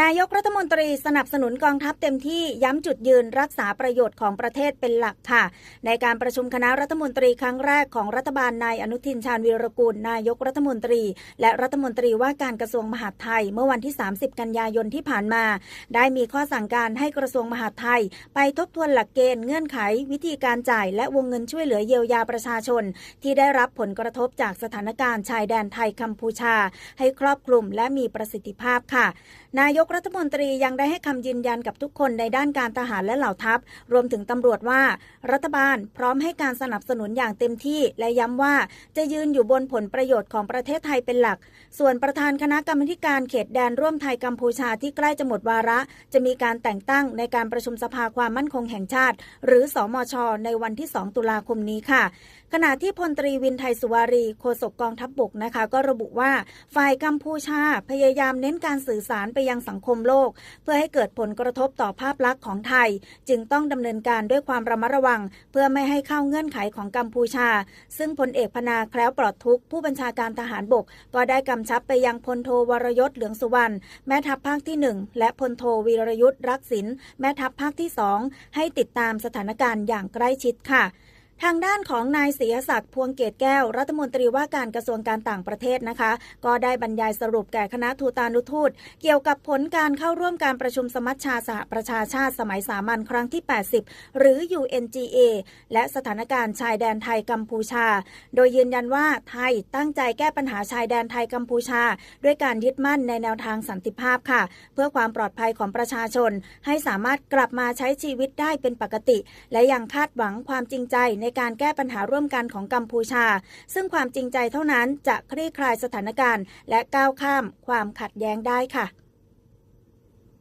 นายกรัฐมนตรีสนับสนุนกองทัพเต็มที่ย้ำจุดยืนรักษาประโยชน์ของประเทศเป็นหลักค่ะ ในการประชุมคณะรัฐมนตรีครั้งแรกของรัฐบาลนายอนุทินชาญวีรกูล นายกรัฐมนตรี และรัฐมนตรีว่าการกระทรวงมหาดไทย เมื่อวันที่ 30 กันยายนที่ผ่านมา ได้มีข้อสั่งการให้กระทรวงมหาดไทย ไปทบทวนหลักเกณฑ์เงื่อนไข วิธีการจ่าย และวงเงินช่วยเหลือเยียวยาประชาชน ที่ได้รับผลกระทบจากสถานการณ์ชายแดนไทยกัมพูชา ให้ครอบคลุมและมีประสิทธิภาพค่ะ นายกรัฐมนตรียังได้ให้คำยืนยันกับทุกคนในด้านการทหารและเหล่าทัพ รวมถึงตำรวจว่า รัฐบาลพร้อมให้การสนับสนุนอย่างเต็มที่ และย้ำว่าจะยืนอยู่บนผลประโยชน์ของประเทศไทยเป็นหลัก ส่วนประธานคณะกรรมการเขตแดนร่วมไทยกัมพูชาที่ใกล้จะหมดวาระ จะมีการแต่งตั้งในการประชุมสภาความมั่นคงแห่งชาติ หรือสอมช ในวันที่ 2 ตุลาคมนี้ค่ะ ขณะที่พลตรีวินไทยสุวารีโฆษกกองทัพบบกนะคะ ก็ระบุว่าฝ่ายกัมพูชาพยายามเน้นการสื่อสารไปยังสังังคมโลก เพื่อให้เกิดผลกระทบต่อภาพลักษณ์ของไทย จึงต้องดำเนินการด้วยความระมัดระวัง เพื่อไม่ให้เข้าเงื่อนไขของกัมพูชา ซึ่งพลเอกพนาแคล้วปลอดทุกผู้บัญชาการทหารบก ก็ได้กำชับไปยังพลโทวรยศเหลืองสุวรรณแม่ทัพภาคที่ 1 และพลโทวีรยุทธ์รักษินแม่ทัพภาคที่ 2 ให้ติดตามสถานการณ์อย่างใกล้ชิดค่ะ ทางด้านของนายศรียศักดิ์พวงเกตแก้ว รัฐมนตรีว่าการกระทรวงการต่างประเทศนะคะ ก็ได้บรรยายสรุปแก่คณะทูตานุทูต เกี่ยวกับผลการเข้าร่วมการประชุมสมัชชาสหประชาชาติสมัยสามัญครั้งที่ 80 หรือ UNGA และสถานการณ์ชายแดนไทยกัมพูชา โดยยืนยันว่าไทยตั้งใจแก้ปัญหาชายแดนไทยกัมพูชา ด้วยการยึดมั่นในแนวทางสันติภาพค่ะ เพื่อความปลอดภัยของประชาชน ให้สามารถกลับมาใช้ชีวิตได้เป็นปกติ และยังคาดหวังความจริงใจในการแก้ปัญหาร่วมกันของกัมพูชา ซึ่งความจริงใจเท่านั้นจะคลี่คลายสถานการณ์ และก้าวข้ามความขัดแย้งได้ค่ะ